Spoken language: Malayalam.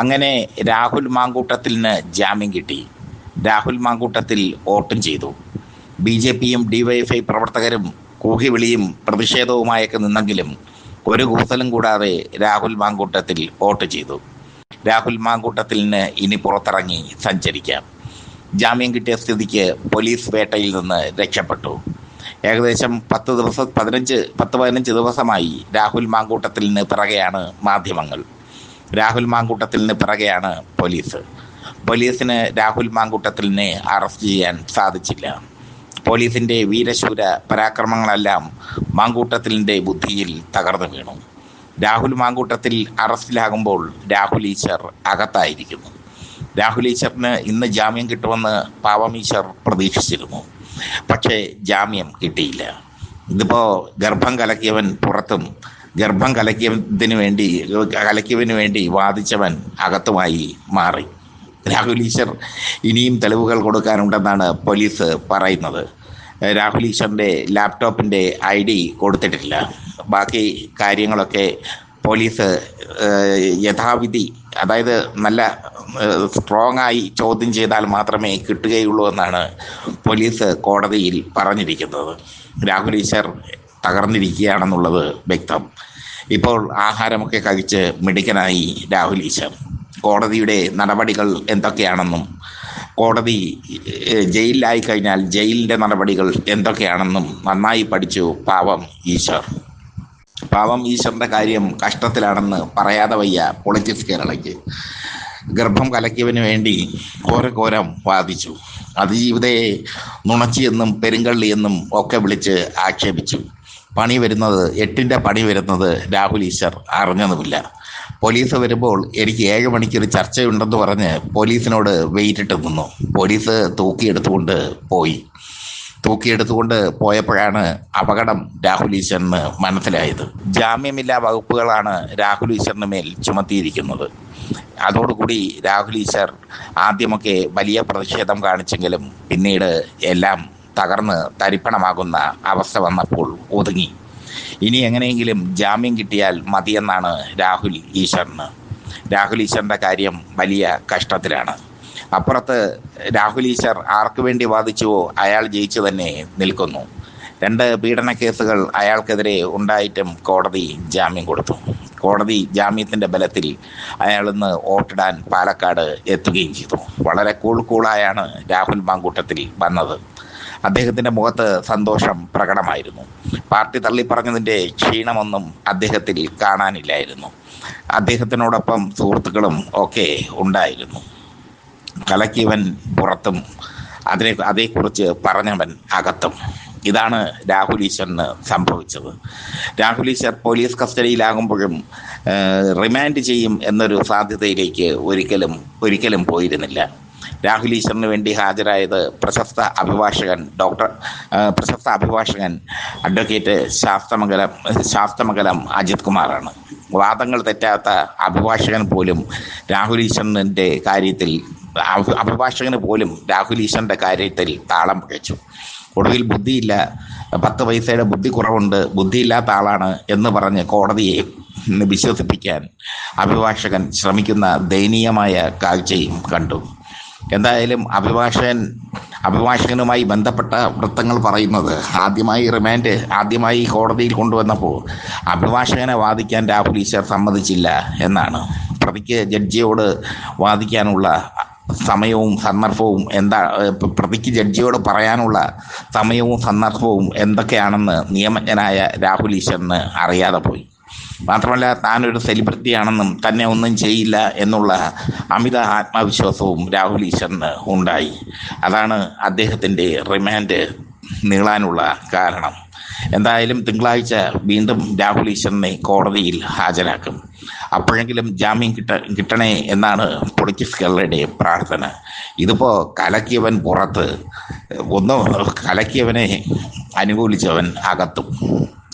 അങ്ങനെ രാഹുൽ മാങ്കൂട്ടത്തിന് ജാമ്യം കിട്ടി. രാഹുൽ മാങ്കൂട്ടത്തിൽ വോട്ടും ചെയ്തു. ബി ജെ പിയും ഡിവൈഎഫ്ഐ പ്രവർത്തകരും കൂഹിവിളിയും പ്രതിഷേധവുമായൊക്കെ നിന്നെങ്കിലും ഒരു കൂസലും കൂടാതെ രാഹുൽ മാങ്കൂട്ടത്തിൽ വോട്ട് ചെയ്തു. രാഹുൽ മാങ്കൂട്ടത്തിന് ഇനി പുറത്തിറങ്ങി സഞ്ചരിക്കാം. ജാമ്യം കിട്ടിയ സ്ഥിതിക്ക് പോലീസ് വേട്ടയിൽ നിന്ന് രക്ഷപ്പെട്ടു. ഏകദേശം പത്ത് ദിവസം പതിനഞ്ച് പത്ത് പതിനഞ്ച് ദിവസമായി രാഹുൽ മാങ്കൂട്ടത്തിന് പിറകെയാണ് മാധ്യമങ്ങൾ. രാഹുൽ മാങ്കൂട്ടത്തിന് പിറകെയാണ് പോലീസ്. പോലീസിന് രാഹുൽ മാങ്കൂട്ടത്തിനെ അറസ്റ്റ് ചെയ്യാൻ സാധിച്ചില്ല. പോലീസിന്റെ വീരശൂര പരാക്രമങ്ങളെല്ലാം മാങ്കൂട്ടത്തിലിന്റെ ബുദ്ധിയിൽ തകർന്നു വീണു. രാഹുൽ മാങ്കൂട്ടത്തിൽ അറസ്റ്റിലാകുമ്പോൾ രാഹുൽ ഈശ്വർ അകത്തായിരിക്കുന്നു. രാഹുൽ ഈശ്വറിന് ഇന്ന് ജാമ്യം കിട്ടുമെന്ന് പാവം ഈശ്വർ പ്രതീക്ഷിച്ചിരുന്നു. പക്ഷേ ജാമ്യം കിട്ടിയില്ല. ഇതിപ്പോ ഗർഭം കലക്കിയവൻ പുറത്തും ഗർഭം കലക്കിയതിന് വേണ്ടി കലക്കിയവന് വേണ്ടി വാദിച്ചവൻ അകത്തുമായി മാറി. രാഹുൽ ഈശ്വർ ഇനിയും തെളിവുകൾ കൊടുക്കാനുണ്ടെന്നാണ് പോലീസ് പറയുന്നത്. രാഹുൽ ഈശ്വറിന്റെ ലാപ്ടോപ്പിന്റെ ഐ ഡി കൊടുത്തിട്ടില്ല. ബാക്കി കാര്യങ്ങളൊക്കെ പോലീസ് യഥാവിധി അതായത് നല്ല സ്ട്രോങ് ആയി ചോദ്യം ചെയ്താൽ മാത്രമേ കിട്ടുകയുള്ളൂ എന്നാണ് പോലീസ് കോടതിയിൽ പറഞ്ഞിരിക്കുന്നത്. രാഹുൽ ഈശ്വർ തകർന്നിരിക്കുകയാണെന്നുള്ളത് വ്യക്തം. ഇപ്പോൾ ആഹാരമൊക്കെ കഴിച്ച് മിടുക്കനായി രാഹുൽ ഈശ്വർ. കോടതിയുടെ നടപടികൾ എന്തൊക്കെയാണെന്നും കോടതി ജയിലിലായി കഴിഞ്ഞാൽ ജയിലിന്റെ നടപടികൾ എന്തൊക്കെയാണെന്നും നന്നായി പഠിച്ചു പാവം ഈശ്വർ. പാവം ഈശ്വറിന്റെ കാര്യം കഷ്ടത്തിലാണെന്ന് പറയാതെ വയ്യ പൊളിറ്റിക്സ് കേരളയ്ക്ക്. ഗർഭം കലക്കിയവന് വേണ്ടി കോരക്കോരം വാദിച്ചു. അതിജീവിതയെ നുണച്ചിയെന്നും പെരുങ്കള്ളിയെന്നും ഒക്കെ വിളിച്ച് ആക്ഷേപിച്ചു. പണി വരുന്നത് എട്ടിന്റെ പണി വരുന്നത് രാഹുൽ ഈശ്വർ അറിഞ്ഞതുമില്ല. പോലീസ് വരുമ്പോൾ എനിക്ക് ഏഴ് മണിക്കൊരു ചർച്ചയുണ്ടെന്ന് പറഞ്ഞ് പോലീസിനോട് വെയിറ്റിട്ട് നിന്നു. പോലീസ് തൂക്കിയെടുത്തുകൊണ്ട് പോയി. തൂക്കിയെടുത്തുകൊണ്ട് പോയപ്പോഴാണ് അപകടം രാഹുൽ ഈശ്വറിന് മനസ്സിലായത്. ജാമ്യമില്ലാ വകുപ്പുകളാണ് രാഹുൽ ഈശ്വറിന് മേൽ ചുമത്തിയിരിക്കുന്നത്. അതോടുകൂടി രാഹുൽ ഈശ്വർ ആദ്യമൊക്കെ വലിയ പ്രതിഷേധം കാണിച്ചെങ്കിലും പിന്നീട് എല്ലാം തകർന്ന് തരിപ്പണമാകുന്ന അവസ്ഥ വന്നപ്പോൾ ഒതുങ്ങി. ഇനി എങ്ങനെയെങ്കിലും ജാമ്യം കിട്ടിയാൽ മതിയെന്നാണ് രാഹുൽ ഈശ്വറിന് രാഹുൽ ഈശ്വറിന്റെ കാര്യം വലിയ കഷ്ടത്തിലാണ്. അപ്പുറത്ത് രാഹുൽ ഈശ്വർ ആർക്കു വേണ്ടി വാദിച്ചുവോ അയാൾ ജയിച്ചു തന്നെ നിൽക്കുന്നു. രണ്ട് പീഡന കേസുകൾ അയാൾക്കെതിരെ ഉണ്ടായിട്ടും കോടതി ജാമ്യം കൊടുത്തു. കോടതി ജാമ്യത്തിന്റെ ബലത്തിൽ അയാൾ ഇന്ന് വോട്ടിടാൻ പാലക്കാട് എത്തുകയും ചെയ്തു. വളരെ കൂൾ കൂളായാണ് രാഹുൽ മാങ്കൂട്ടത്തിൽ വന്നത്. അദ്ദേഹത്തിന്റെ മുഖത്ത് സന്തോഷം പ്രകടമായിരുന്നു. പാർട്ടി തള്ളിപ്പറഞ്ഞതിന്റെ ക്ഷീണമൊന്നും അദ്ദേഹത്തിൽ കാണാനില്ലായിരുന്നു. അദ്ദേഹത്തിനോടൊപ്പം സുഹൃത്തുക്കളും ഒക്കെ ഉണ്ടായിരുന്നു. കലക്കിയവൻ പുറത്തും അതിനെ അതേക്കുറിച്ച് പറഞ്ഞവൻ അകത്തും. ഇതാണ് രാഹുൽ ഈശ്വറിന് സംഭവിച്ചത്. രാഹുൽ ഈശ്വർ പോലീസ് കസ്റ്റഡിയിലാകുമ്പോഴും റിമാൻഡ് ചെയ്യും എന്നൊരു സാധ്യതയിലേക്ക് ഒരിക്കലും ഒരിക്കലും പോയിരുന്നില്ല. രാഹുൽ ഈശ്വറിന് വേണ്ടി ഹാജരായത് പ്രശസ്ത അഭിഭാഷകൻ ഡോക്ടർ പ്രശസ്ത അഭിഭാഷകൻ അഡ്വക്കേറ്റ് ശാസ്ത്രമംഗലം ശാസ്ത്രമംഗലം അജിത് കുമാറാണ്. വാദങ്ങൾ തെറ്റാത്ത അഭിഭാഷകൻ പോലും രാഹുൽ ഈശ്വറിന്റെ കാര്യത്തിൽ അഭി- അഭിഭാഷകന് പോലും രാഹുൽ ഈശ്വറിന്റെ കാര്യത്തിൽ താളം പിഴച്ചു ഒടുവിൽ ബുദ്ധിയില്ല പത്ത് പൈസയുടെ ബുദ്ധി കുറവുണ്ട് ബുദ്ധിയില്ലാത്ത ആളാണ് എന്ന് പറഞ്ഞ് കോടതിയെ വിശ്വസിപ്പിക്കാൻ അഭിഭാഷകൻ ശ്രമിക്കുന്ന ദയനീയമായ കാഴ്ചയും കണ്ടു. എന്തായാലും അഭിഭാഷകൻ അഭിഭാഷകനുമായി ബന്ധപ്പെട്ട വൃത്തങ്ങൾ പറയുന്നത് ആദ്യമായി റിമാൻഡ് ആദ്യമായി കോടതിയിൽ കൊണ്ടുവന്നപ്പോൾ അഭിഭാഷകനെ വാദിക്കാൻ രാഹുൽ ഈശ്വർ സമ്മതിച്ചില്ല എന്നാണ്. പ്രതിക്ക് ജഡ്ജിയോട് വാദിക്കാനുള്ള സമയവും സന്ദർഭവും എന്താ പ്രതിക്ക് ജഡ്ജിയോട് പറയാനുള്ള സമയവും സന്ദർഭവും എന്തൊക്കെയാണെന്ന് നിയമജ്ഞനായ രാഹുൽ ഈശ്വറിന് അറിയാതെ പോയി. മാത്രമല്ല താനൊരു സെലിബ്രിറ്റിയാണെന്നും തന്നെ ഒന്നും ചെയ്യില്ല എന്നുള്ള അമിത ആത്മവിശ്വാസവും രാഹുൽ ഈശ്വറിന് ഉണ്ടായി. അതാണ് അദ്ദേഹത്തിന്റെ റിമാൻഡ് നീളാനുള്ള കാരണം. എന്തായാലും തിങ്കളാഴ്ച വീണ്ടും രാഹുൽ ഈശ്വറിനെ കോടതിയിൽ ഹാജരാക്കും. അപ്പോഴെങ്കിലും ജാമ്യം കിട്ട കിട്ടണേ എന്നാണ് പൊളിറ്റിക്സ് കേരളയുടെ പ്രാർത്ഥന. ഇതിപ്പോൾ കലക്കിയവൻ പുറത്ത് ഒന്ന് കലക്കിയവനെ അനുകൂലിച്ചവൻ അകത്തും.